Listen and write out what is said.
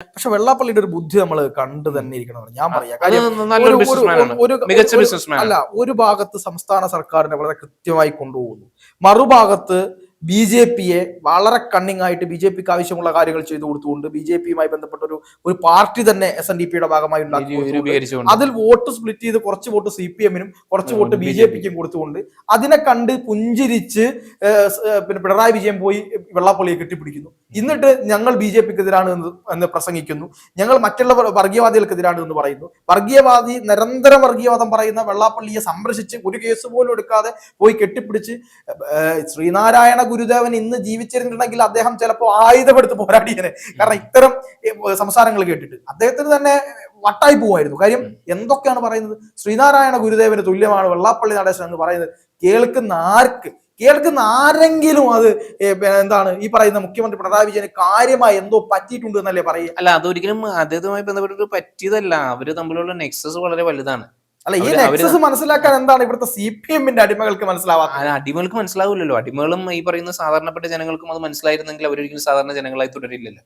പക്ഷെ വെള്ളാപ്പള്ളിയുടെ ഒരു ബുദ്ധി നമ്മൾ കണ്ടു തന്നെ ഇരിക്കണം ഞാൻ പറയാം. അല്ല ഒരു ഭാഗത്ത് സംസ്ഥാന സർക്കാരിനെ വളരെ കൃത്യമായി കൊണ്ടുപോകുന്നു. മറുഭാഗത്ത് ബി ജെ പിയെ വളരെ കണ്ണിങ് ആയിട്ട് ബി ജെ പിക്ക് ആവശ്യമുള്ള കാര്യങ്ങൾ ചെയ്തു കൊടുത്തുകൊണ്ട് ബി ജെ പിയുമായി ബന്ധപ്പെട്ട ഒരു ഒരു പാർട്ടി തന്നെ എസ് എൻ ഡി പിയുടെ ഭാഗമായി ഉണ്ടാക്കി അതിൽ വോട്ട് സ്പ്ലിറ്റ് ചെയ്ത് കുറച്ച് വോട്ട് സി പി എമ്മിനും കുറച്ച് വോട്ട് ബി ജെ പിക്കും കൊടുത്തുകൊണ്ട് അതിനെ കണ്ട് പുഞ്ചിരിച്ച് പിന്നെ പിണറായി വിജയൻ പോയി വെള്ളാപ്പള്ളിയെ കെട്ടിപ്പിടിക്കുന്നു. എന്നിട്ട് ഞങ്ങൾ ബി ജെ പിക്കെതിരാണ് എന്ന് എന്ന് പ്രസംഗിക്കുന്നു. ഞങ്ങൾ മറ്റുള്ള വർ- വർഗീയവാദികൾക്കെതിരാണ് എന്ന് പറയുന്നു. വർഗീയവാദി നിരന്തര വർഗീയവാദം പറയുന്ന വെള്ളാപ്പള്ളിയെ സംരക്ഷിച്ച് ഒരു കേസ് പോലും എടുക്കാതെ പോയി കെട്ടിപ്പിടിച്ച് ശ്രീനാരായണ ഗുരുദേവൻ ഇന്ന് ജീവിച്ചിരുന്നിട്ടുണ്ടെങ്കിൽ അദ്ദേഹം ചിലപ്പോൾ ആയുധമെടുത്ത് പോരാടിയനെ. കാരണം ഇത്തരം സംസാരങ്ങൾ കേട്ടിട്ട്. അദ്ദേഹത്തിന് തന്നെ വട്ടായി പോവായിരുന്നു കാര്യം എന്തൊക്കെയാണ് പറയുന്നത്? ശ്രീനാരായണ ഗുരുദേവന് തുല്യമാണ് വെള്ളാപ്പള്ളി നടേശൻ എന്ന് പറയുന്നത്. കേൾക്കുന്ന ആർക്ക്? കേൾക്കുന്ന ആരെങ്കിലും അത് എന്താണ് ഈ പറയുന്ന മുഖ്യമന്ത്രി പിണറായി വിജയന് കാര്യമായി എന്തോ പറ്റിയിട്ടുണ്ട് എന്നല്ലേ പറയുക? അല്ല അതൊരിക്കലും അദ്ദേഹവുമായി ബന്ധപ്പെട്ടിട്ട് പറ്റിയതല്ല. അവർ തമ്മിലുള്ള നെക്സസ് വളരെ വലുതാണ്. അല്ല ഈ നെക്സസ് മനസ്സിലാക്കാൻ എന്താണ് ഇവിടുത്തെ സി പി എമ്മിന്റെ അടിമകൾക്ക് മനസ്സിലാവാത്തത്? അടിമകൾക്ക് മനസ്സിലാവില്ലല്ലോ. അടിമകളും ഈ പറയുന്ന സാധാരണപ്പെട്ട ജനങ്ങൾക്കും അത് മനസ്സിലായിരുന്നെങ്കിൽ അവരൊരിക്കലും സാധാരണ ജനങ്ങളായി തുടരില്ലല്ലോ.